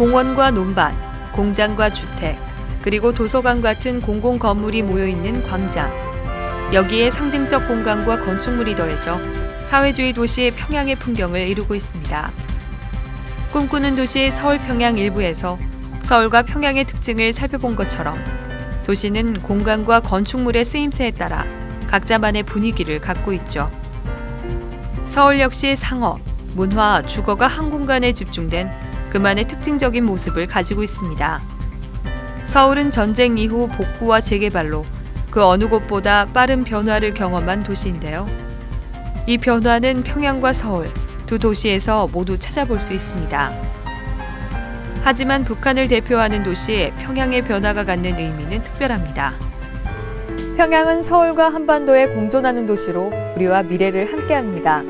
공원과 논밭, 공장과 주택, 그리고 도서관 같은 공공 건물이 모여 있는 광장. 여기에 상징적 공간과 건축물이 더해져 사회주의 도시 평양의 풍경을 이루고 있습니다. 꿈꾸는 도시 서울 평양 일부에서 서울과 평양의 특징을 살펴본 것처럼 도시는 공간과 건축물의 쓰임새에 따라 각자만의 분위기를 갖고 있죠. 서울 역시 상업, 문화, 주거가 한 공간에 집중된 그만의 특징적인 모습을 가지고 있습니다. 서울은 전쟁 이후 복구와 재개발로 그 어느 곳보다 빠른 변화를 경험한 도시인데요. 이 변화는 평양과 서울 두 도시에서 모두 찾아볼 수 있습니다. 하지만 북한을 대표하는 도시 평양의 변화가 갖는 의미는 특별합니다. 평양은 서울과 한반도에 공존하는 도시로 우리와 미래를 함께합니다.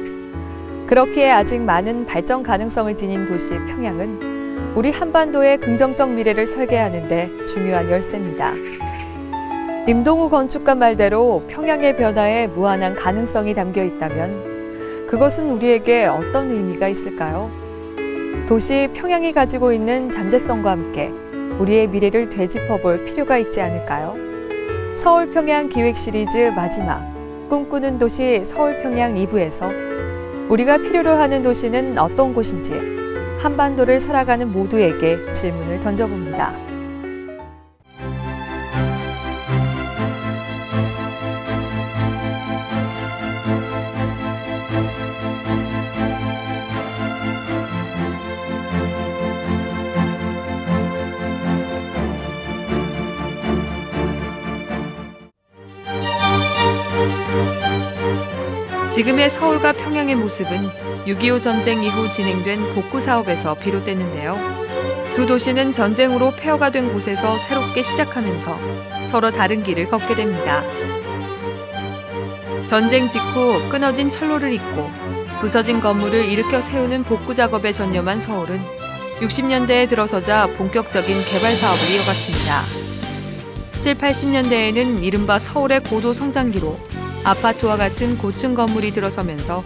그렇기에 아직 많은 발전 가능성을 지닌 도시 평양은 우리 한반도의 긍정적 미래를 설계하는데 중요한 열쇠입니다. 임동우 건축가 말대로 평양의 변화에 무한한 가능성이 담겨 있다면 그것은 우리에게 어떤 의미가 있을까요? 도시 평양이 가지고 있는 잠재성과 함께 우리의 미래를 되짚어 볼 필요가 있지 않을까요? 서울 평양 기획 시리즈 마지막 꿈꾸는 도시 서울 평양 2부에서 우리가 필요로 하는 도시는 어떤 곳인지 한반도를 살아가는 모두에게 질문을 던져봅니다. 지금의 서울과 평양의 모습은 6.25 전쟁 이후 진행된 복구 사업에서 비롯됐는데요. 두 도시는 전쟁으로 폐허가 된 곳에서 새롭게 시작하면서 서로 다른 길을 걷게 됩니다. 전쟁 직후 끊어진 철로를 잇고 부서진 건물을 일으켜 세우는 복구 작업에 전념한 서울은 60년대에 들어서자 본격적인 개발 사업을 이어갔습니다. 7, 80년대에는 이른바 서울의 고도 성장기로 아파트와 같은 고층 건물이 들어서면서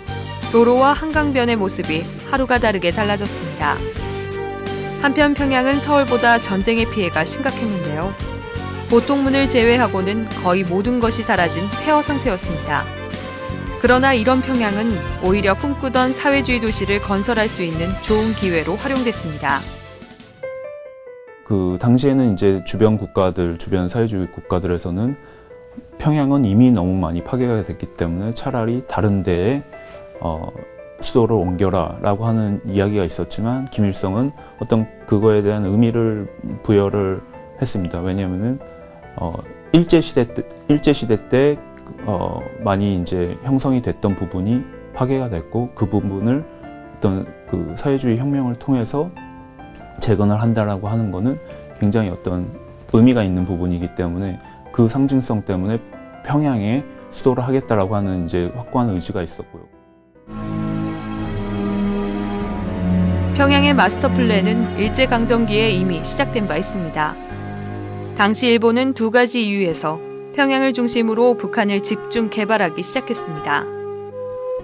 도로와 한강변의 모습이 하루가 다르게 달라졌습니다. 한편 평양은 서울보다 전쟁의 피해가 심각했는데요. 보통문을 제외하고는 거의 모든 것이 사라진 폐허 상태였습니다. 그러나 이런 평양은 오히려 꿈꾸던 사회주의 도시를 건설할 수 있는 좋은 기회로 활용됐습니다. 그 당시에는 이제 주변 국가들, 주변 사회주의 국가들에서는 평양은 이미 너무 많이 파괴가 됐기 때문에 차라리 다른 데에 어, 수도를 옮겨라 라고 하는 이야기가 있었지만 김일성은 어떤 그거에 대한 의미를 부여를 했습니다. 왜냐하면은 어, 일제 시대 때 일제 시대 때 어, 많이 이제 형성이 됐던 부분이 파괴가 됐고 그 부분을 어떤 그 사회주의 혁명을 통해서 재건을 한다라고 하는 거는 굉장히 어떤 의미가 있는 부분이기 때문에 그 상징성 때문에 평양에 수도를 하겠다라고 하는 이제 확고한 의지가 있었고요. 평양의 마스터 플랜은 일제 강점기에 이미 시작된 바 있습니다. 당시 일본은 두 가지 이유에서 평양을 중심으로 북한을 집중 개발하기 시작했습니다.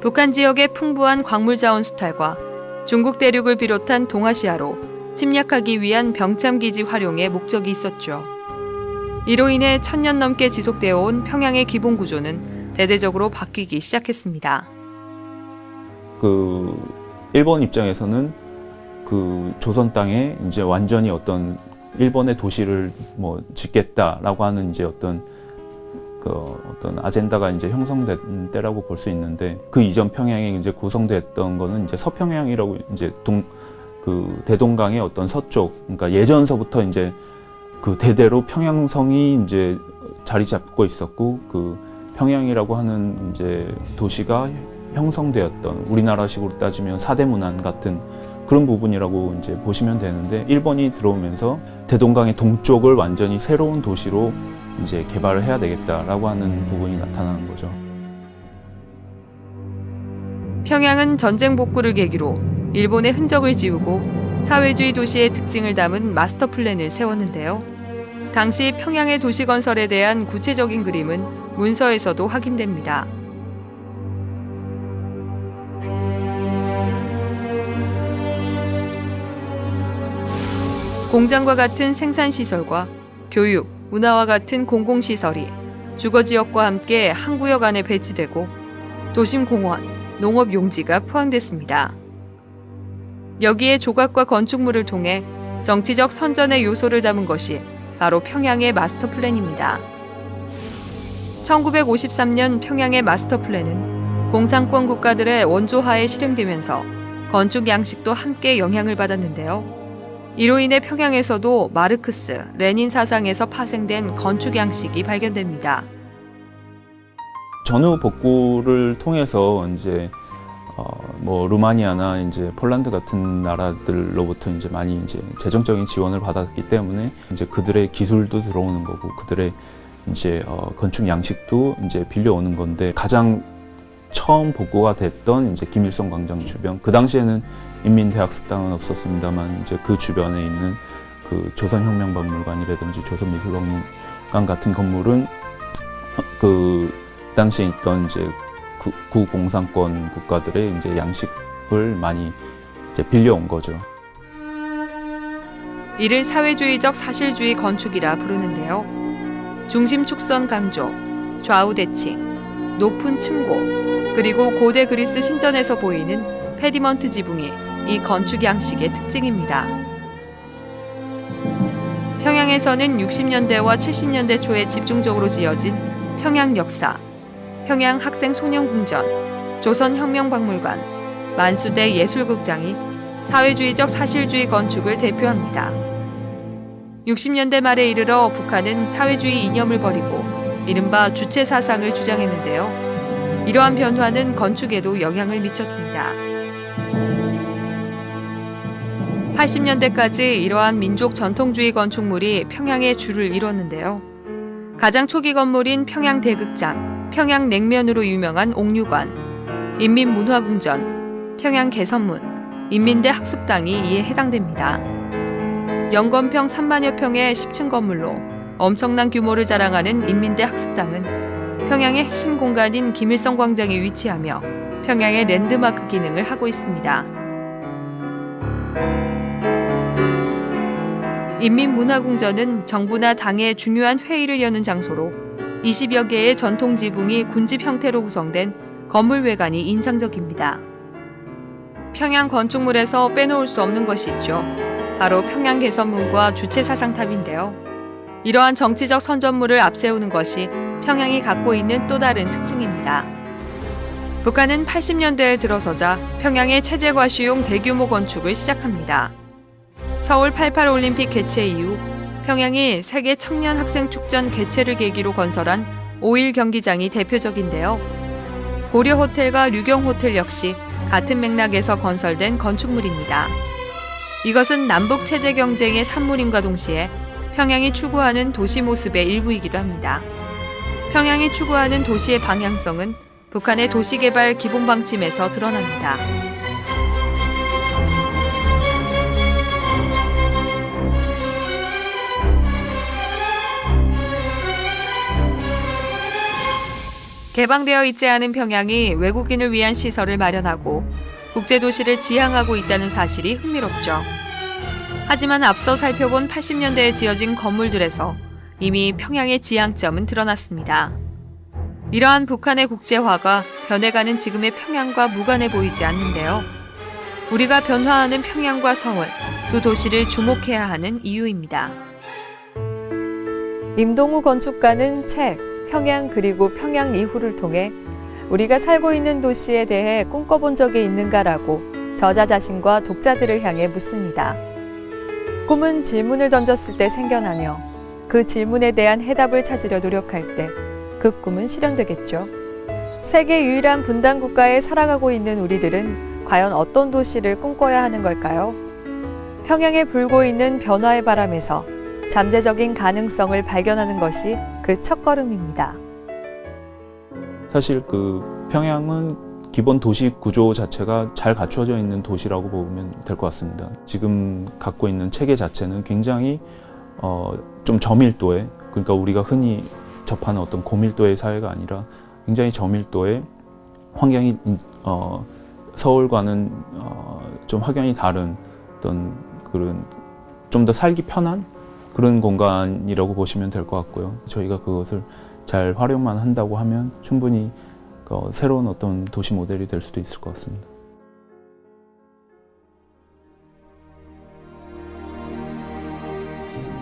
북한 지역의 풍부한 광물 자원 수탈과 중국 대륙을 비롯한 동아시아로 침략하기 위한 병참 기지 활용의 목적이 있었죠. 이로 인해 천년 넘게 지속되어 온 평양의 기본 구조는 대대적으로 바뀌기 시작했습니다. 그 일본 입장에서는 그 조선 땅에 이제 완전히 어떤 일본의 도시를 뭐 짓겠다라고 하는 이제 어떤 그 어떤 아젠다가 이제 형성된 때라고 볼 수 있는데 그 이전 평양이 이제 구성됐던 거는 이제 서평양이라고 이제 동 그 대동강의 어떤 서쪽 그러니까 예전서부터 이제 그 대대로 평양성이 이제 자리 잡고 있었고 그 평양이라고 하는 이제 도시가 형성되었던 우리나라식으로 따지면 사대문안 같은 그런 부분이라고 이제 보시면 되는데 일본이 들어오면서 대동강의 동쪽을 완전히 새로운 도시로 이제 개발을 해야 되겠다라고 하는 부분이 나타나는 거죠. 평양은 전쟁 복구를 계기로 일본의 흔적을 지우고 사회주의 도시의 특징을 담은 마스터 플랜을 세웠는데요. 당시 평양의 도시 건설에 대한 구체적인 그림은 문서에서도 확인됩니다. 공장과 같은 생산시설과 교육, 문화와 같은 공공시설이 주거지역과 함께 한 구역 안에 배치되고 도심 공원, 농업 용지가 포함됐습니다. 여기에 조각과 건축물을 통해 정치적 선전의 요소를 담은 것이 바로 평양의 마스터 플랜입니다. 1953년 평양의 마스터 플랜은 공산권 국가들의 원조하에 실행되면서 건축 양식도 함께 영향을 받았는데요. 이로 인해 평양에서도 마르크스, 레닌 사상에서 파생된 건축 양식이 발견됩니다. 전후 복구를 통해서 이제 어, 뭐 루마니아나 이제 폴란드 같은 나라들로부터 이제 많이 이제 재정적인 지원을 받았기 때문에 이제 그들의 기술도 들어오는 거고 그들의 이제 어, 건축 양식도 이제 빌려오는 건데 가장 처음 복구가 됐던 이제 김일성 광장 주변 그 당시에는 인민대학습당은 없었습니다만 이제 그 주변에 있는 그 조선혁명박물관이라든지 조선미술박물관 같은 건물은 그 당시에 있던 이제 구, 구공산권 국가들의 이제 양식을 많이 이제 빌려온 거죠. 이를 사회주의적 사실주의 건축이라 부르는데요. 중심 축선 강조, 좌우 대칭, 높은 층고, 그리고 고대 그리스 신전에서 보이는 페디먼트 지붕이 이 건축 양식의 특징입니다. 평양에서는 60년대와 70년대 초에 집중적으로 지어진 평양 역사, 평양 학생 소년궁전, 조선혁명박물관, 만수대 예술극장이 사회주의적 사실주의 건축을 대표합니다. 60년대 말에 이르러 북한은 사회주의 이념을 버리고 이른바 주체 사상을 주장했는데요. 이러한 변화는 건축에도 영향을 미쳤습니다. 80년대까지 이러한 민족 전통주의 건축물이 평양의 주를 이뤘는데요. 가장 초기 건물인 평양 대극장, 평양 냉면으로 유명한 옥류관, 인민문화궁전, 평양 개선문, 인민대 학습당이 이에 해당됩니다. 영건평 3만여 평의 10층 건물로 엄청난 규모를 자랑하는 인민대 학습당은 평양의 핵심 공간인 김일성 광장에 위치하며 평양의 랜드마크 기능을 하고 있습니다. 인민문화궁전은 정부나 당의 중요한 회의를 여는 장소로 20여 개의 전통 지붕이 군집 형태로 구성된 건물 외관이 인상적입니다. 평양 건축물에서 빼놓을 수 없는 것이 있죠. 바로 평양 개선문과 주체 사상탑인데요. 이러한 정치적 선전물을 앞세우는 것이 평양이 갖고 있는 또 다른 특징입니다. 북한은 80년대에 들어서자 평양의 체제 과 시용 대규모 건축을 시작합니다. 서울 88 올림픽 개최 이후 평양이 세계 청년 학생 축전 개최를 계기로 건설한 5일 경기장이 대표적인데요. 고려 호텔과 류경 호텔 역시 같은 맥락에서 건설된 건축물입니다. 이것은 남북 체제 경쟁의 산물임과 동시에 평양이 추구하는 도시 모습의 일부이기도 합니다. 평양이 추구하는 도시의 방향성은 북한의 도시개발 기본 방침에서 드러납니다. 개방되어 있지 않은 평양이 외국인을 위한 시설을 마련하고 국제도시를 지향하고 있다는 사실이 흥미롭죠. 하지만 앞서 살펴본 80년대에 지어진 건물들에서 이미 평양의 지향점은 드러났습니다. 이러한 북한의 국제화가 변해가는 지금의 평양과 무관해 보이지 않는데요. 우리가 변화하는 평양과 서울 두 도시를 주목해야 하는 이유입니다. 임동우 건축가는 책 평양 그리고 평양 이후를 통해 우리가 살고 있는 도시에 대해 꿈꿔본 적이 있는가라고 저자 자신과 독자들을 향해 묻습니다. 꿈은 질문을 던졌을 때 생겨나며 그 질문에 대한 해답을 찾으려 노력할 때 그 꿈은 실현되겠죠. 세계 유일한 분단 국가에 살아가고 있는 우리들은 과연 어떤 도시를 꿈꿔야 하는 걸까요? 평양에 불고 있는 변화의 바람에서 잠재적인 가능성을 발견하는 것이 그 첫걸음입니다. 사실 그 평양은 기본 도시 구조 자체가 잘 갖추어져 있는 도시라고 보면 될 것 같습니다. 지금 갖고 있는 체계 자체는 굉장히 어, 좀 저밀도의 그러니까 우리가 흔히 접하는 어떤 고밀도의 사회가 아니라 굉장히 저밀도의 환경이 어, 서울과는 어, 좀 확연히 다른 어떤 그런 좀 더 살기 편한 그런 공간이라고 보시면 될 것 같고요. 저희가 그것을 잘 활용만 한다고 하면 충분히 어, 새로운 어떤 도시 모델이 될 수도 있을 것 같습니다.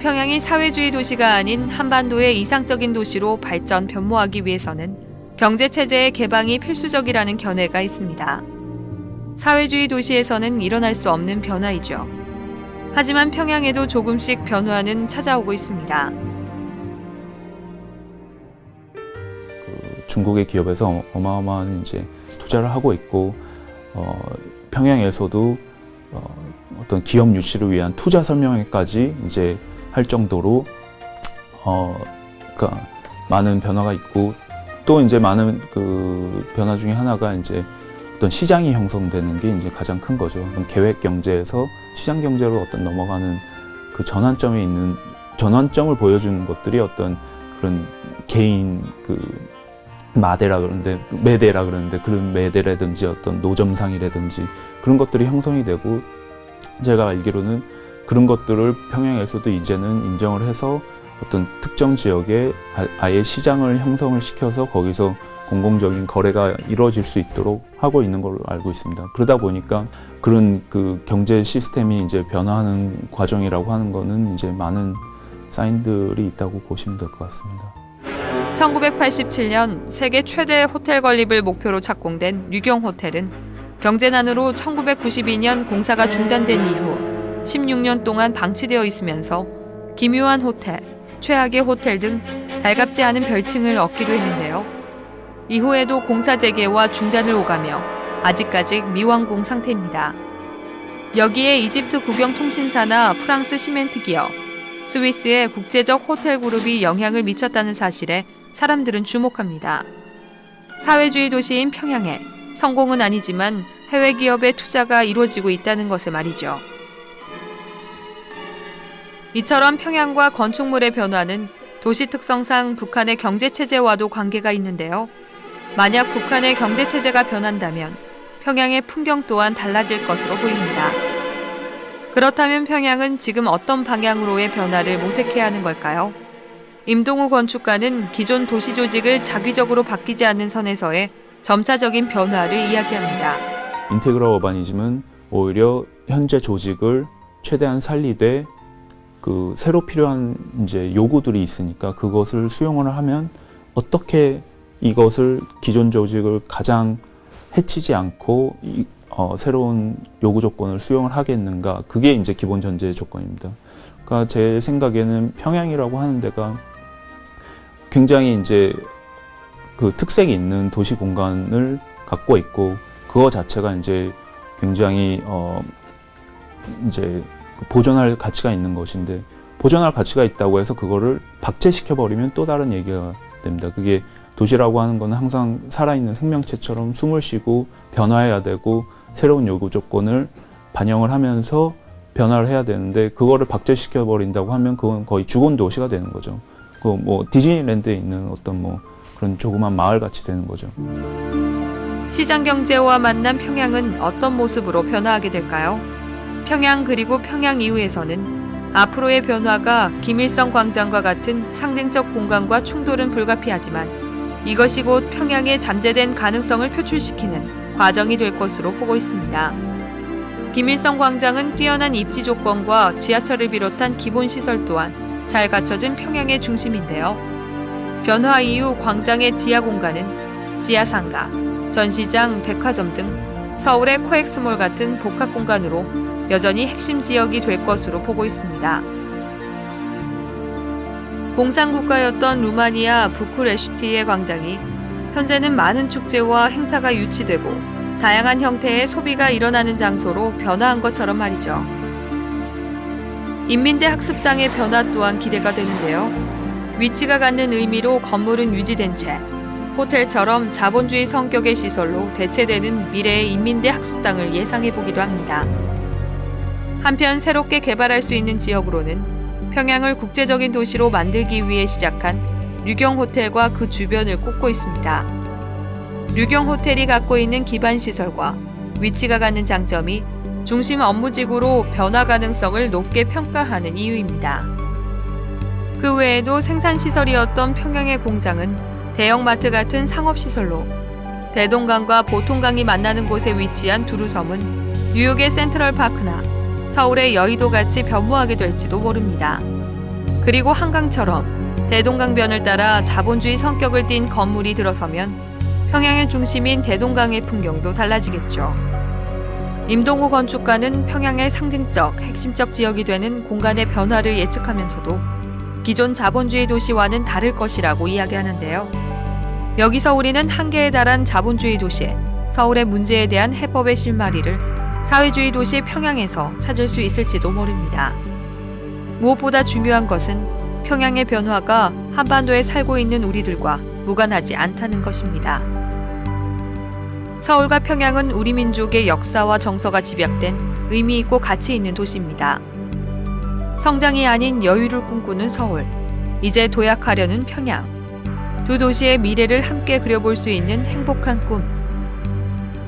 평양이 사회주의 도시가 아닌 한반도의 이상적인 도시로 발전 변모하기 위해서는 경제 체제의 개방이 필수적이라는 견해가 있습니다. 사회주의 도시에서는 일어날 수 없는 변화이죠. 하지만 평양에도 조금씩 변화는 찾아오고 있습니다. 그 중국의 기업에서 어마어마한 이제 투자를 하고 있고 어, 평양에서도 어, 어떤 기업 유치를 위한 투자 설명회까지 이제 할 정도로 어, 그러니까 많은 변화가 있고 또 이제 많은 그 변화 중에 하나가 이제 어떤 시장이 형성되는 게 이제 가장 큰 거죠. 계획 경제에서 시장 경제로 어떤 넘어가는 그 전환점에 있는 전환점을 보여주는 것들이 어떤 그런 개인 그 마대라 그러는데 매대라 그러는데 그런 매대라든지 어떤 노점상이라든지 그런 것들이 형성이 되고 제가 알기로는 그런 것들을 평양에서도 이제는 인정을 해서 어떤 특정 지역에 아- 아예 시장을 형성을 시켜서 거기서 공공적인 거래가 이루어질 수 있도록 하고 있는 걸로 알고 있습니다. 그러다 보니까 그런 그 경제 시스템이 이제 변화하는 과정이라고 하는 거는 이제 많은 사인들이 있다고 보시면 될 것 같습니다. 1987년 세계 최대 호텔 건립을 목표로 착공된 유경 호텔은 경제난으로 1992년 공사가 중단된 이후 16년 동안 방치되어 있으면서 기묘한 호텔, 최악의 호텔 등 달갑지 않은 별칭을 얻기도 했는데요. 이후에도 공사 재개와 중단을 오가며 아직까지 미완공 상태입니다. 여기에 이집트 국영통신사나 프랑스 시멘트 기업, 스위스의 국제적 호텔 그룹이 영향을 미쳤다는 사실에 사람들은 주목합니다. 사회주의 도시인 평양에 성공은 아니지만 해외 기업의 투자가 이루어지고 있다는 것에 말이죠. 이처럼 평양과 건축물의 변화는 도시 특성상 북한의 경제 체제와도 관계가 있는데요. 만약 북한의 경제 체제가 변한다면 평양의 풍경 또한 달라질 것으로 보입니다. 그렇다면 평양은 지금 어떤 방향으로의 변화를 모색해야 하는 걸까요? 임동우 건축가는 기존 도시 조직을 자기적으로 바뀌지 않는 선에서의 점차적인 변화를 이야기합니다. 인테그럴 어바니즘은 오히려 현재 조직을 최대한 살리되 그 새로 필요한 이제 요구들이 있으니까 그것을 수용을 하면 어떻게 이것을 기존 조직을 가장 해치지 않고 이, 어, 새로운 요구 조건을 수용을 하겠는가 그게 이제 기본 전제 조건입니다. 그러니까 제 생각에는 평양이라고 하는 데가 굉장히 이제 그 특색이 있는 도시 공간을 갖고 있고 그거 자체가 이제 굉장히 어 이제 보존할 가치가 있는 것인데 보존할 가치가 있다고 해서 그거를 박제시켜 버리면 또 다른 얘기가 됩니다. 그게 도시라고 하는 거는 항상 살아있는 생명체처럼 숨을 쉬고 변화해야 되고 새로운 요구 조건을 반영을 하면서 변화를 해야 되는데 그거를 박제시켜 버린다고 하면 그건 거의 죽은 도시가 되는 거죠. 그 뭐 디즈니랜드에 있는 어떤 뭐 그런 조그만 마을 같이 되는 거죠. 시장 경제와 만난 평양은 어떤 모습으로 변화하게 될까요? 평양 그리고 평양 이후에서는 앞으로의 변화가 김일성 광장과 같은 상징적 공간과 충돌은 불가피하지만 이것이 곧 평양의 잠재된 가능성을 표출시키는 과정이 될 것으로 보고 있습니다. 김일성 광장은 뛰어난 입지 조건과 지하철을 비롯한 기본 시설 또한 잘 갖춰진 평양의 중심인데요. 변화 이후 광장의 지하 공간은 지하상가, 전시장, 백화점 등 서울의 코엑스몰 같은 복합 공간으로 여전히 핵심 지역이 될 것으로 보고 있습니다. 공산국가였던 루마니아 부쿠레슈티의 광장이 현재는 많은 축제와 행사가 유치되고 다양한 형태의 소비가 일어나는 장소로 변화한 것처럼 말이죠. 인민대 학습당의 변화 또한 기대가 되는데요. 위치가 갖는 의미로 건물은 유지된 채 호텔처럼 자본주의 성격의 시설로 대체되는 미래의 인민대 학습당을 예상해 보기도 합니다. 한편 새롭게 개발할 수 있는 지역으로는 평양을 국제적인 도시로 만들기 위해 시작한 류경 호텔과 그 주변을 꼽고 있습니다. 류경 호텔이 갖고 있는 기반 시설과 위치가 갖는 장점이 중심 업무지구로 변화 가능성을 높게 평가하는 이유입니다. 그 외에도 생산시설이었던 평양의 공장은 대형마트 같은 상업시설로 대동강과 보통강이 만나는 곳에 위치한 두루섬은 뉴욕의 센트럴파크나 서울의 여의도 같이 변모하게 될지도 모릅니다. 그리고 한강처럼 대동강변을 따라 자본주의 성격을 띤 건물이 들어서면 평양의 중심인 대동강의 풍경도 달라지겠죠. 임동우 건축가는 평양의 상징적, 핵심적 지역이 되는 공간의 변화를 예측하면서도 기존 자본주의 도시와는 다를 것이라고 이야기하는데요. 여기서 우리는 한계에 달한 자본주의 도시, 서울의 문제에 대한 해법의 실마리를 사회주의 도시 평양에서 찾을 수 있을지도 모릅니다. 무엇보다 중요한 것은 평양의 변화가 한반도에 살고 있는 우리들과 무관하지 않다는 것입니다. 서울과 평양은 우리 민족의 역사와 정서가 집약된 의미 있고 가치 있는 도시입니다. 성장이 아닌 여유를 꿈꾸는 서울, 이제 도약하려는 평양. 두 도시의 미래를 함께 그려볼 수 있는 행복한 꿈.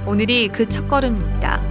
오늘이 그 첫걸음입니다.